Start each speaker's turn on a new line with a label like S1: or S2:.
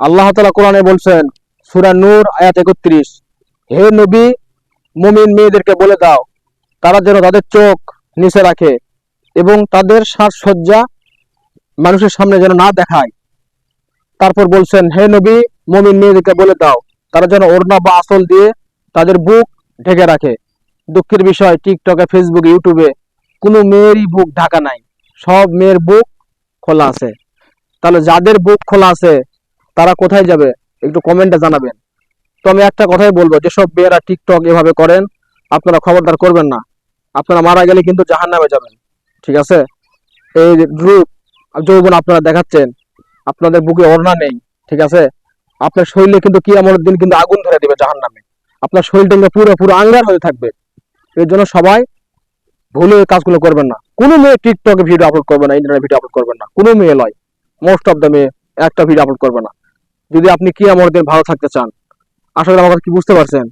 S1: আল্লাহ তালা কোরআনে বলছেন, সুরা নূর, আয়াত একত্রিশ। হে নবী, মুমিন মেয়েদেরকে বলে দাও, তারা যেন তাদের চোখ নিচে রাখে এবং তাদের সাজসজ্জা মানুষের সামনে যেন না দেখায়। তারপর বলছেন, হে নবী, মুমিন মেয়েদেরকে বলে দাও, তারা যেন ওড়না বা আসল দিয়ে তাদের বুক ঢেকে রাখে। দুঃখের বিষয়, টিকটকে, ফেসবুকে, ইউটিউবে কোনো মেয়েরই বুক ঢাকা নাই, সব মেয়ের বুক খোলা আছে। তাহলে যাদের বুক খোলা আছে তারা কোথায় যাবে, একটু কমেন্টে জানাবেন। তো আমি একটা কথাই বলব, যেসব মেয়েরা টিকটক এভাবে করেন, আপনারা খবরদার করবেন না। আপনারা মারা গেলে কিন্তু জাহান নামে যাবেন, ঠিক আছে? এই রূপ যৌবন আপনারা দেখাচ্ছেন, আপনাদের বুকে ওড়না নেই, ঠিক আছে? আপনার শরীরে কিন্তু কি আমার দিন কিন্তু আগুন ধরে দিবে জাহান নামে আপনার শরীরটা কিন্তু পুরো পুরো আঙ্গার হয়ে থাকবে। এর জন্য সবাই ভুলে কাজগুলো করবেন না। কোনো মেয়ে টিকটকে ভিডিও আপলোড করবে না ইন্টারনেট ভিডিও আপলোড করবেন না। কোনো মেয়ে নয়। মোস্ট অফ দ্য মেয়ে একটা ভিডিও আপলোড করবে না। যদি আপনি কি দিন ভালো থাকতে চান। আশা করি আমার কি বুঝতে পারছেন?